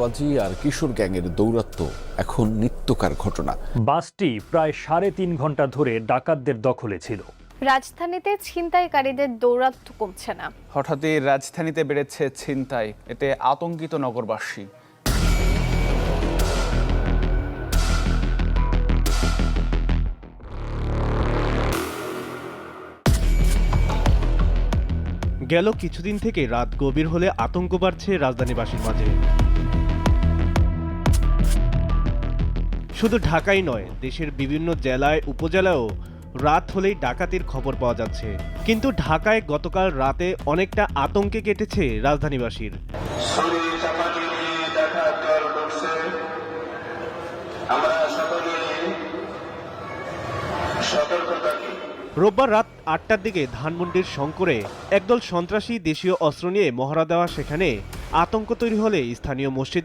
বাজি আর কিশোর গ্যাংয়ের দৌরাত্ম্য এখন নিত্যকার ঘটনা। বাসটি প্রায় সাড়ে তিন ঘণ্টা ধরে ডাকাতদের দখলে ছিল। রাজধানীতে ছিনতাইকারীদের দৌরাত্ম্য কমছে না। হঠাৎই রাজধানীতে বেড়েছে ছিনতাই এতে আতঙ্কিত নগরবাসী। গেল কিছুদিন থেকে রাত গভীর হলে আতঙ্ক বাড়ছে রাজধানীবাসীর মাঝে। শুধু ঢাকাই নয়, দেশের বিভিন্ন জেলায়, উপজেলায়ও রাত হলেই ডাকাতির খবর পাওয়া যাচ্ছে। কিন্তু ঢাকায় গতকাল রাতে অনেকটা আতঙ্কে কেটেছে রাজধানীবাসীর। রোববার রাত আটটার দিকে ধানমন্ডির শঙ্করে একদল সন্ত্রাসী দেশীয় অস্ত্র নিয়ে মহড়া দেওয়া সেখানে আতঙ্ক তৈরি হলে স্থানীয় মসজিদ